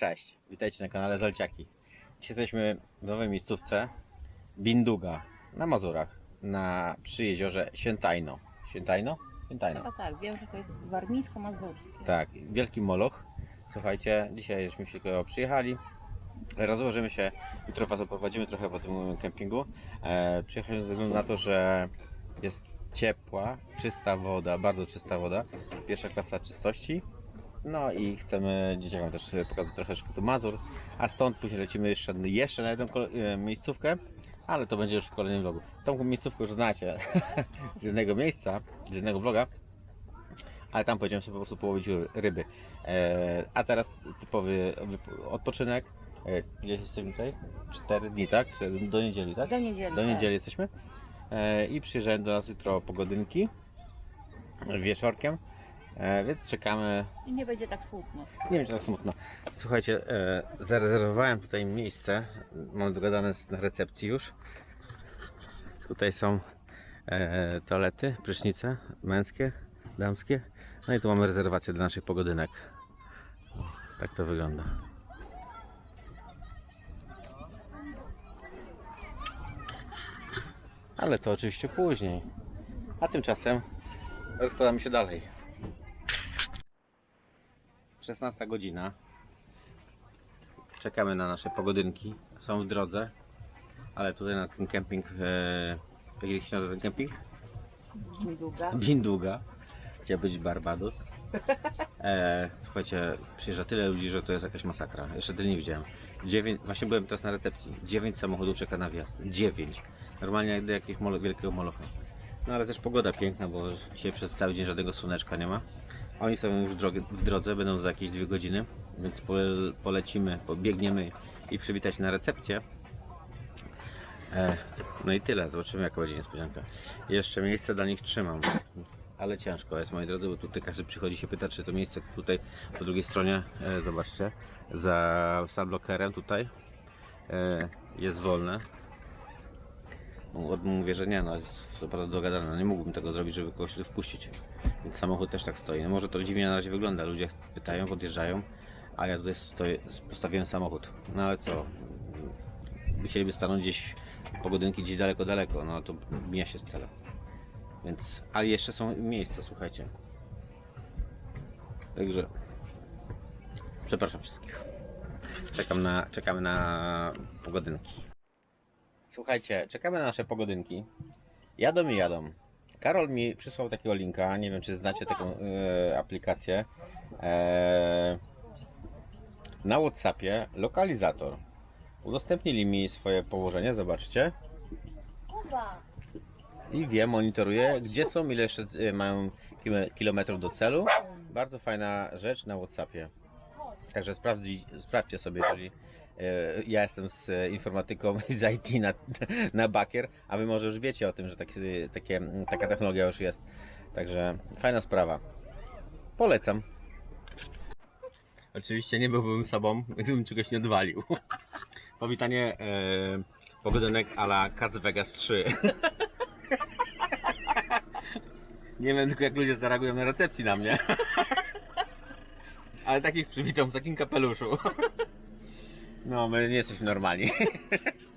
Cześć, witajcie na kanale Zolciaki. Dzisiaj jesteśmy w nowej miejscówce Binduga na Mazurach, na przy jeziorze Świętajno. Świętajno? Świętajno. Chyba tak, wiem, że to jest warmińsko-mazurskie. Tak, wielki moloch. Słuchajcie, dzisiaj żeśmy się tylko przyjechali. Rozłożymy się, jutro Was oprowadzimy trochę po tym kempingu. E, przyjechaliśmy ze względu na to, że jest ciepła, czysta woda, bardzo czysta woda. Pierwsza klasa czystości. No i chcemy dzieciakom też pokazać trochę szkoły Mazur, a stąd później lecimy jeszcze, jeszcze na jedną e, miejscówkę, ale to będzie już w kolejnym vlogu. Tą miejscówkę już znacie z jednego miejsca, z jednego vloga, ale tam powiedziałem sobie po prostu połowić ryby. E, a teraz typowy odpoczynek. E, gdzieś jesteśmy tutaj? Cztery dni, tak? Do niedzieli, tak? Do niedzieli. Do tak. niedzieli jesteśmy. E, I przyjeżdżają do nas jutro pogodynki wieczorkiem. E, więc czekamy. I nie będzie tak smutno. Nie czy tak smutno. Słuchajcie, e, zarezerwowałem tutaj miejsce. Mam dogadane z- na recepcji już. Tutaj są e, toalety, prysznice męskie, damskie. No i tu mamy rezerwację dla naszych pogodynek. Tak to wygląda. Ale to oczywiście później. A tymczasem rozkładamy się dalej. 16 godzina. Czekamy na nasze pogodynki. Są w drodze. Ale tutaj na ten kemping. E, jak się nazywa ten kemping? Niedługa. Binduga. Chciał być Barbados. E, słuchajcie, przyjeżdża tyle ludzi, że to jest jakaś masakra. Jeszcze tyle nie widziałem. Właśnie byłem teraz na recepcji. 9 samochodów czeka na wjazd. 9. Normalnie jak do jakiegoś molo, wielkiego molocha. No ale też pogoda piękna, bo dzisiaj przez cały dzień żadnego słoneczka nie ma. Oni są już w, drodze, będą za jakieś dwie godziny, więc pole, polecimy, pobiegniemy i przywitać na recepcję. E, no i tyle, zobaczymy jaka będzie niespodzianka. Jeszcze miejsce dla nich trzymam, ale ciężko jest moi drodzy, bo tutaj każdy przychodzi się pyta, czy to miejsce tutaj po drugiej stronie, e, zobaczcie, za subblockerem tutaj e, jest wolne. Mówię, że nie, no jest to prawda dogadane, no nie mógłbym tego zrobić, żeby kogoś wpuścić. Więc samochód też tak stoi. No może to dziwnie na razie wygląda, ludzie pytają, podjeżdżają, a ja tutaj stoję, postawiłem samochód. No ale co, musieliby stanąć gdzieś pogodynki gdzieś daleko, daleko, no to mija się z celem. Więc, ale jeszcze są miejsca, słuchajcie. Także przepraszam wszystkich. Czekam na, czekamy na pogodynki. Słuchajcie, czekamy na nasze pogodynki. Jadą i jadą. Karol mi przysłał takiego linka, nie wiem czy znacie taką e, aplikację. E, na Whatsappie lokalizator. Udostępnili mi swoje położenie, zobaczcie. I wiem, monitoruję, gdzie są, ile jeszcze e, mają kilo- kilometrów do celu. Bardzo fajna rzecz na Whatsappie. Także sprawdzi, sprawdźcie sobie, jeżeli ja jestem z e, informatyką z IT na, na bakier, a wy może już wiecie o tym, że takie, takie, taka technologia już jest. Także fajna sprawa. Polecam. Oczywiście nie byłbym sobą, gdybym czegoś nie odwalił. Powitanie e, pogodenek a Cats Vegas 3. Nie wiem tylko jak ludzie zareagują na recepcji na mnie. Ale takich przywitam w takim kapeluszu. No, my nie jesteśmy normalni.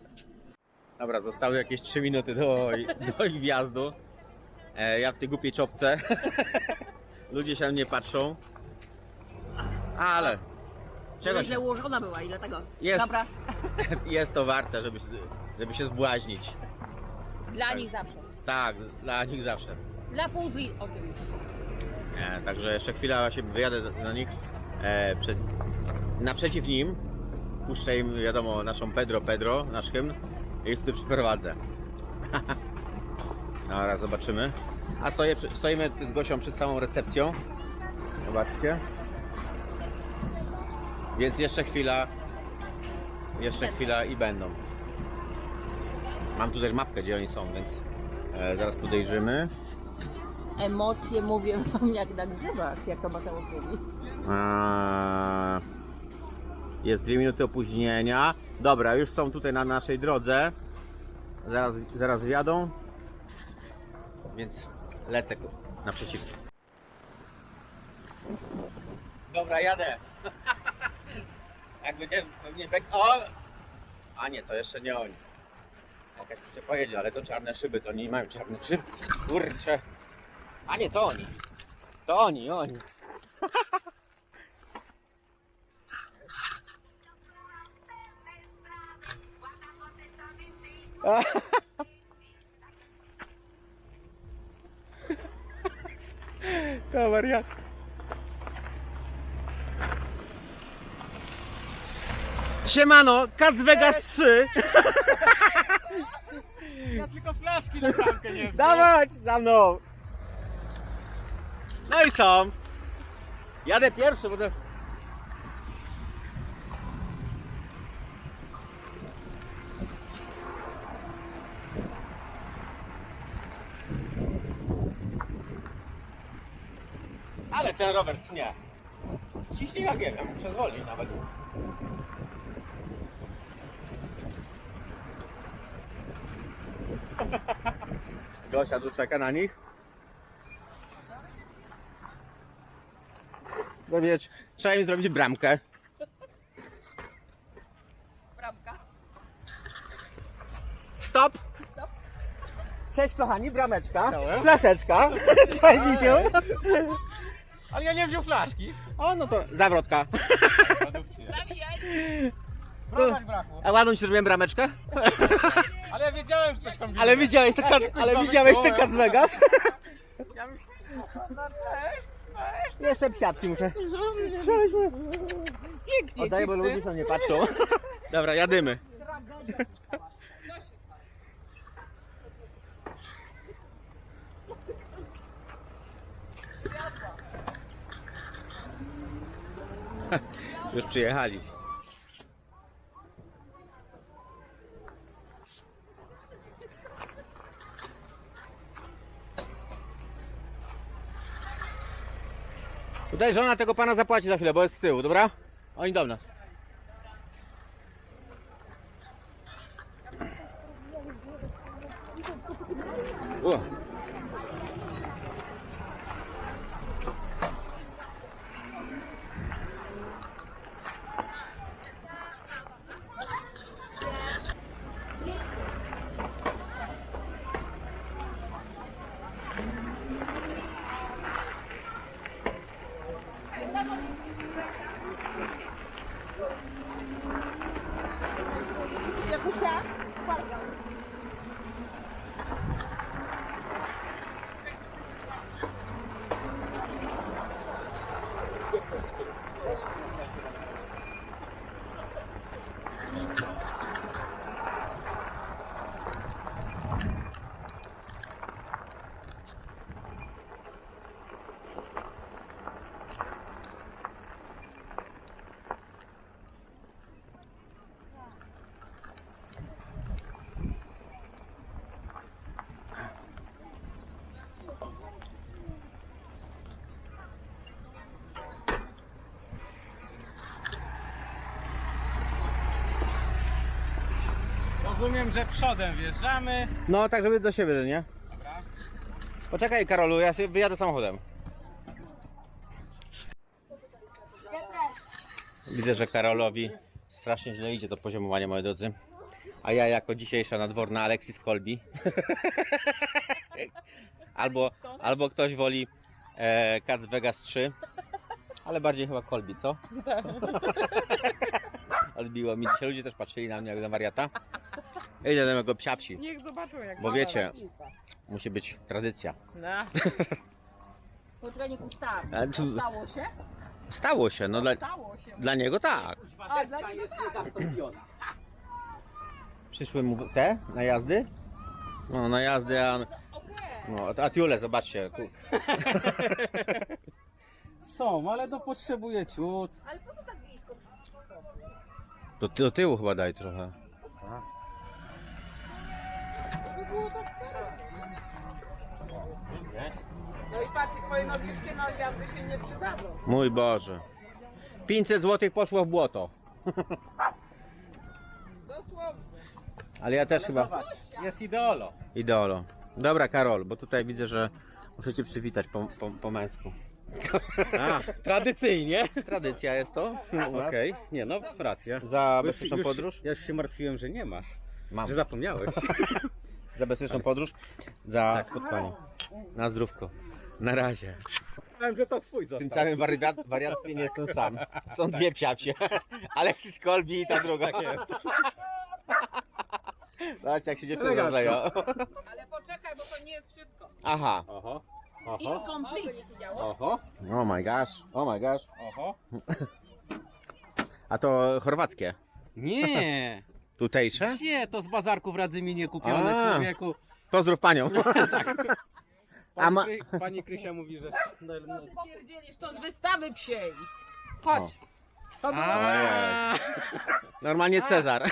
Dobra, zostały jakieś 3 minuty do, do ich wjazdu. E, ja w tej głupiej czopce. Ludzie się na mnie patrzą. Ale czego źle się, ułożona była i dlatego. Jest. Dobra, jest to warte, żeby, się- żeby się zbłaźnić. dla nich zawsze. Tak, dla nich zawsze. Dla puzli oczywiście. E, także jeszcze chwila się wyjadę do- na nich. E, przed, naprzeciw nim puszczę im wiadomo naszą Pedro Pedro, nasz hymn i wtedy przyprowadzę. Dobra, zobaczymy. A stoję, stoimy z Gosią przed samą recepcją. Zobaczcie. Więc jeszcze chwila. Jeszcze chwila i będą. Mam tutaj mapkę, gdzie oni są, więc e, zaraz podejrzymy. Emocje mówię wam jak na grzybach, jak to Mateusz mówi. Eee, Jest dwie minuty opóźnienia. Dobra, już są tutaj na naszej drodze. Zaraz, zaraz wjadą. Więc lecę naprzeciw. Dobra, jadę. będzie pewnie bek... O! A nie, to jeszcze nie oni. Jakaś się pojedzie, ale to czarne szyby, to nie mają czarnych szyb. Kurczę. A nie, to oni. To oni, oni. To wariat. Siemano, Cats Vegas 3. Ja tylko flaszki na bramkę nie Dawać za mną. No i są. Jadę pierwszy, bo to... Ale ten rower tnie. Ciśnie jak nie wiem, muszę zwolnić nawet. Gosia tu czeka na nich. No wiesz, trzeba im zrobić bramkę. Bramka. Stop! Cześć kochani, brameczka, flaszeczka, cześć misiu. Ale ja nie wziął flaszki. O no to zawrotka. Zawijaj. Brakło. A ładną ci zrobiłem brameczkę? Ale ja wiedziałem, że coś kombinuje. Ale widziałeś te, Ja kat, się kuźwa ale widziałeś te wyciąłem. Cats Vegas? Ja myślałem, cześć, cześć. Jeszcze psiapsi muszę. Pięknie Oddaję, bo ludzie na mnie patrzą. Dobra, jadymy. Już przyjechali. Tutaj żona tego pana zapłaci za chwilę, bo jest z tyłu, dobra? Oni do nas. Rozumiem, że przodem wjeżdżamy. No tak, żeby do siebie, nie? Dobra. Poczekaj Karolu, ja sobie wyjadę samochodem. Widzę, że Karolowi strasznie źle idzie to poziomowanie, moi drodzy. A ja jako dzisiejsza nadworna Alexis Kolbi. albo, albo ktoś woli e, Cats Vegas 3. Ale bardziej chyba Kolbi, co? Odbiło mi dzisiaj. Ludzie też patrzyli na mnie jak na wariata. Idę do mego psiapsi, Niech zobaczą jak bo wiecie, musi być tradycja. No. Po treningu tu- Stało się? Stało się, no dla, Stało się. dla niego tak. A, dla niego tak. Przyszły mu te najazdy? No najazdy, a, Okej. no, a Tiule, zobaczcie. Są, ale to potrzebuje ciut. Ale po co tak blisko? Do, do tyłu chyba daj trochę. No i patrz, i twoje nogiczki no jakby się nie przydadzą. Mój Boże. 500 zł poszło w błoto. Dosłownie. Ale ja też chyba Zobacz, jest ideolo. ideolo. Dobra Karol, bo tutaj widzę, że muszę cię przywitać po, po, po męsku. A, tradycyjnie. Tradycja jest to. Okej, nie no, racja. Za Już- bezpieczną już- podróż? Ja już się martwiłem, że nie ma, Mam. że zapomniałeś. Za bezpieczną podróż. Za Tak. spotkanie. Na zdrówko. Na razie. Myślałem, że to twój W tym został. całym wariat, wariactwie nie jestem sam. Są dwie psiapsie. Alexis Kolbi i ta druga. Tak jest. Zobaczcie jak się dziewczyny Elegancko. rozleją. Ale poczekaj, bo to nie jest wszystko. Aha. Oho, oho, Incomplete. oho, Oh my gosh. Oh my gosh. oho. A to chorwackie. Nie, Tutejsze? gdzie to z bazarku w Radzyminie kupione, A. człowieku? Pozdrów panią. A Pani, ma- Kry, pani Krysia mówi, że... Ty pierdzielisz, to z wystawy psiej. Chodź. To. A, Normalnie A. Cezar.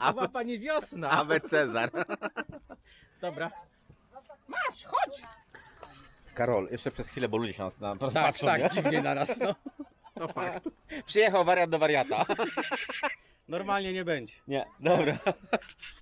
to była pani wiosna. Awe Cezar. Dobra. Masz, chodź. Karol, jeszcze przez chwilę, bo ludzie się nas na Tak, patrzą, tak, nie? dziwnie naraz, no. To fakt. Przyjechał wariat do wariata. Normalnie nie będzie. Nie, dobra.